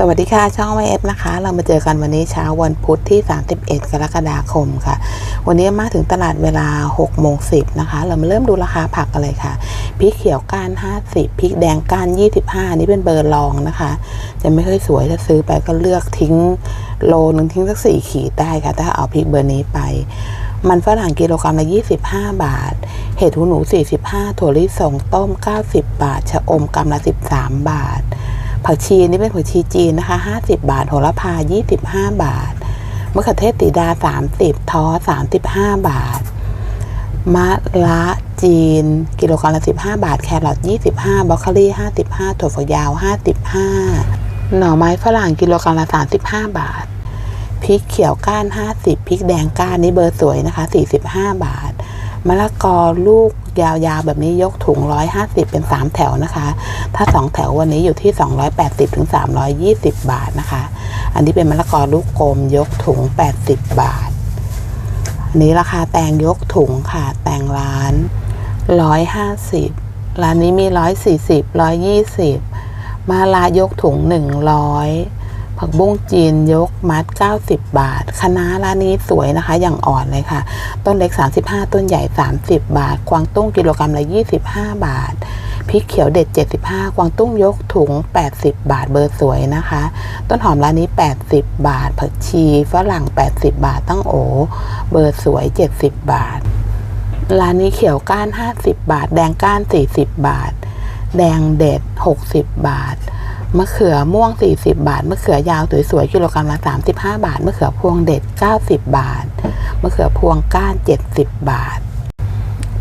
สวัสดีค่ะ ช่องไวเอฟนะคะ เรามาเจอกันวันนี้เช้าวันพุธที่ 31 กรกฎาคมค่ะ วันนี้มาถึงตลาดเวลา6โมง10นะคะ เรามาเริ่มดูราคาผักกันเลยค่ะพริกเขียวก้าน 50พริกแดงก้าน 25 นี่เป็นเบอร์รองนะคะ จะไม่ค่อยสวยถ้าซื้อไปก็เลือกทิ้งโลนึงทิ้งสักสี่ขีดได้ค่ะ ถ้าเอาพริกเบอร์นี้ไป มันฝรั่งกิโลกรัมละ 25 บาท เห็ดหูหนู 45 ถั่วลิสงต้ม 90 บาท ชะอมกรัมละ 13 บาท ผักชีนี่เป็นผักชีจีนนะคะ 50 บาท โหระพา 25 บาท มะเขือเทศตีดา 30 ท้อ 35 บาท มะละจีน กิโลกรัมละ 15 บาท แครอท 25บรอกโคลี่ 55 ถั่วฝักยาว 55 หน่อไม้ฝรั่ง กิโลกรัมละ 35 บาท พริกเขียวก้าน 50 พริกแดงก้านนี่เบอร์สวยนะคะ 45 บาท มะละกอลูก ยาวๆ แบบนี้ยกถุง 150 เป็น 3 แถวนะคะ ถ้า 2 แถววันนี้อยู่ที่ 280ถึง320 บาทนะคะ อันนี้เป็นมะละกอลูกกลมยกถุง 80 บาท อันนี้ราคาแตงยกถุงค่ะ แตงร้าน 150 ร้านนี้มี 140 120 มาลายกถุง 100 ผักบุ้งจีนยกมัด 90 บาทคะน้าร้านนี้สวยนะคะ อย่างอ่อนเลยค่ะ ต้นเล็ก 35 ต้นใหญ่ 30 บาท กวางตุ้งกิโลกรัมละ 25 บาทพริกเขียวเด็ด 75 กวางตุ้งยกถุง 80 บาทเบอร์สวยนะคะ ต้นหอมร้านนี้ 80 บาท ผักชีฝรั่ง 80 บาท ตั้งโอ เบอร์สวย 70 บาท ร้านนี้เขียวก้าน 50 บาท แดงก้าน 40 บาท แดงเด็ด 60 บาท มะเขือม่วง 40 บาท มะเขือยาวสวยๆกิโลกรัมละ35 บาท มะเขือพวงเด็ด 90 บาท มะเขือพวงก้าน 70 บาท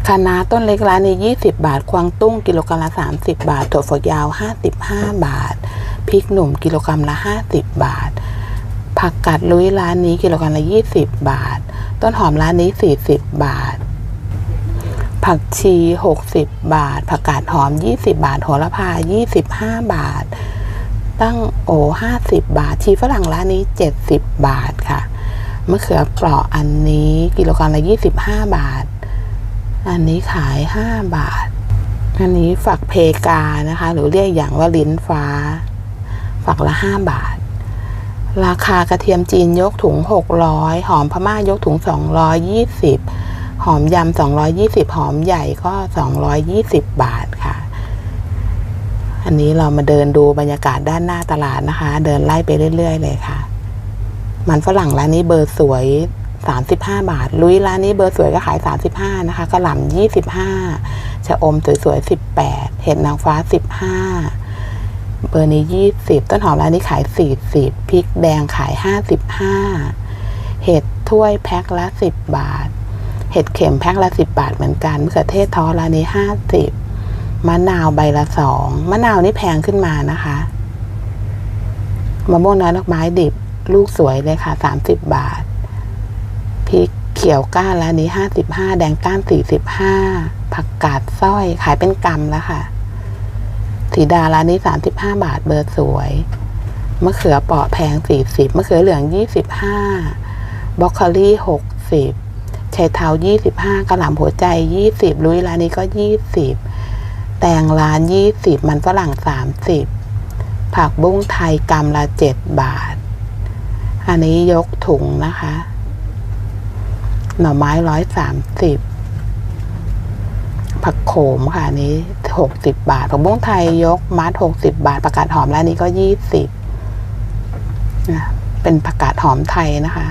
คะน้าต้นเล็กร้านนี้ 20 บาท ควางตุ้งกิโลกรัมละ 30 บาท ถั่วฝักยาว 55 บาท พริกหนุ่มกิโลกรัมละ 50 บาท ผักกาดลุยร้านนี้กิโลกรัมละ 20 บาท ต้นหอมร้านนี้ 40 บาท ผักชี 60 บาท ผักกาดหอม 20 บาท โหระพา 25 บาท ตั้งโอ50 บาท ชีฝรั่งร้านนี้ 70 บาทค่ะ มะเขือเปราะอันนี้กิโลกรัมละ 25 บาท อันนี้ขาย 5 บาท อันนี้ฝักเพกานะคะ หรือเรียกอย่างว่าลิ้นฟ้า ฝักละ 5 บาท ราคากระเทียมจีนยกถุง 600 หอมพม่ายกถุง 220 หอมยำ 220 หอมใหญ่ก็ 220 บาทค่ะ อันนี้เรามาเดินดูบรรยากาศด้านหน้าตลาดนะคะ เดินไล่ไปเรื่อย ๆ เลยค่ะ มันฝรั่งร้านนี้เบอร์สวย 35 บาท ลุยร้านนี้เบอร์สวยก็ขาย 35 นะคะกระหล่ำ25ชะอมสวยๆ 18 เห็ดนางฟ้า 15 เบอร์นี้ 20 ต้นหอมร้านนี้ขาย 40พริกแดงขาย 55 เห็ดถ้วยแพ็คละ 10 บาท เห็ดเข็มแพ็คละ 10 บาทเหมือนกันมะเขือเทศทอร้านนี้ 50 มะนาวใบละ2มะนาวนี่แพงขึ้นมานะคะมะม่วงน้อยดอกไม้ดิบ ลูกสวยเลยค่ะ30บบาทพริกเขียวก้านร้านนี้55แดงก้าน45ผักกาดสร้อยขายเป็นกำแล้วค่ะสีดาร้านนี้35บห้าบาทเบอร์สวยมะเขือเปาะแพง40มะเขือเหลือง25บรอกโคลี60ชายเทา25กระหล่ำหัวใจ20ลุยร้านนี้ก็20 แตงร้าน20มันฝรั่ง30ผักบุ้งไทยกำละ7บาท อันนี้ยกถุงนะคะ หน่อไม้ร้อยสามสิบผักโขมค่ะนี้หกสิบบาท ผักบุ้งไทยยกมัดหกสิบบาทผักกาดหอมร้านนี้ก็ยี่สิบเป็นผักกาดหอมไทยนะคะ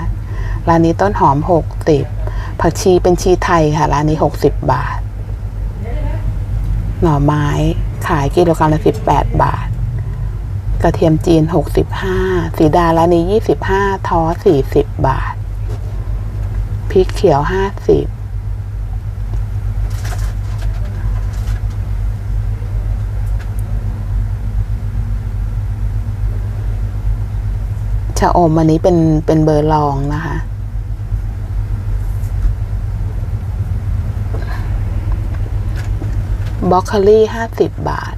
ร้านนี้ต้นหอมหกสิบผักชีเป็นชีไทยค่ะ ร้านนี้หกสิบบาท หน่อไม้ขายกิโลกรัมละสิบแปดบาท กระเทียมจีนหกสิบห้าสีดาร้านนี้ยี่สิบห้าท้อสี่สิบบาท พริกเขียวห้าสิบชะอมอันนี้เป็นเป็นเบอร์รองนะคะ บรอกโคลี่ห้าสิบบาท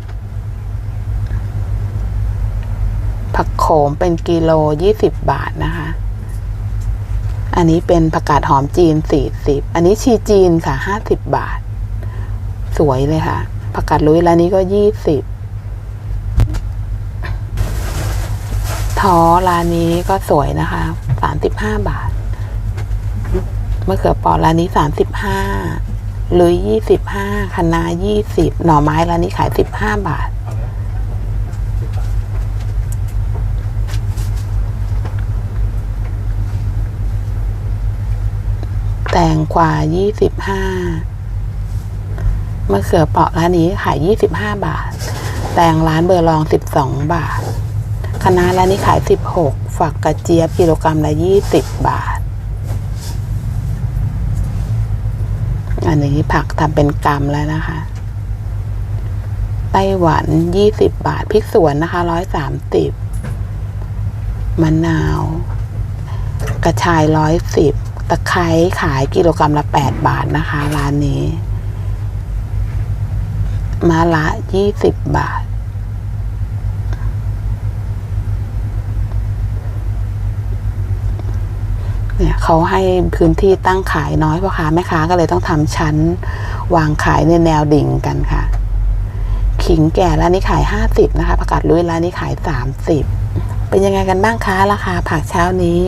ผักโขมเป็นกิโลยี่สิบบาทนะคะ อันนี้เป็นผักกาดหอมจีนสี่สิบอันนี้ชีจีนค่ะห้าสิบบาท สวยเลยค่ะ ผักกาดลุยร้านนี้ก็ยี่สิบท้อร้านนี้ก็สวยนะคะสามสิบห้าบาทมะเขือปอร้านนี้สามสิบห้า ลุยยี่สิบห้าคะน้ายี่สิบหน่อไม้ร้านนี้ขายสิบห้าบาท แตงกว่ายี่สิบห้ามะเขือเปราะร้านนี้ขายยี่สิบห้าบาท แตงร้านเบอร์ลองสิบสองบาทคะน้าร้านนี้ขายสิบหกฝักกระเจี๊ยบกิโลกรัมละยี่สิบบาท อันนี้ผักทำเป็นกรัมแล้วนะคะ ไต้หวันยี่สิบบาทพริกสวนนะคะร้อยสามสิบมะนาว กระชายร้อยสิบตะไคร้ขายกิโลกรัมละแปดบาทนะคะ ร้านนี้มะละยี่สิบบาท เนี่ยเขาให้พื้นที่ตั้งขายน้อยพ่อค้าแม่ค้าก็เลยต้องทำชั้น วางขายในแนวดิ่งกันค่ะ ขิงแก่ร้านนี้ขายห้าสิบนะคะผักกาดลุยร้านนี้ขายสามสิบเป็นยังไงกันบ้างคะราคาผักเช้านี้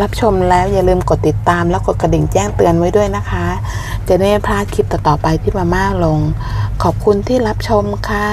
รับชมแล้วอย่าลืมกดติดตามแล้วกดกระดิ่งแจ้งเตือนไว้ด้วยนะคะ จะได้ไม่พลาดคลิปต่อๆไปที่มาม่าลง ขอบคุณที่รับชมค่ะ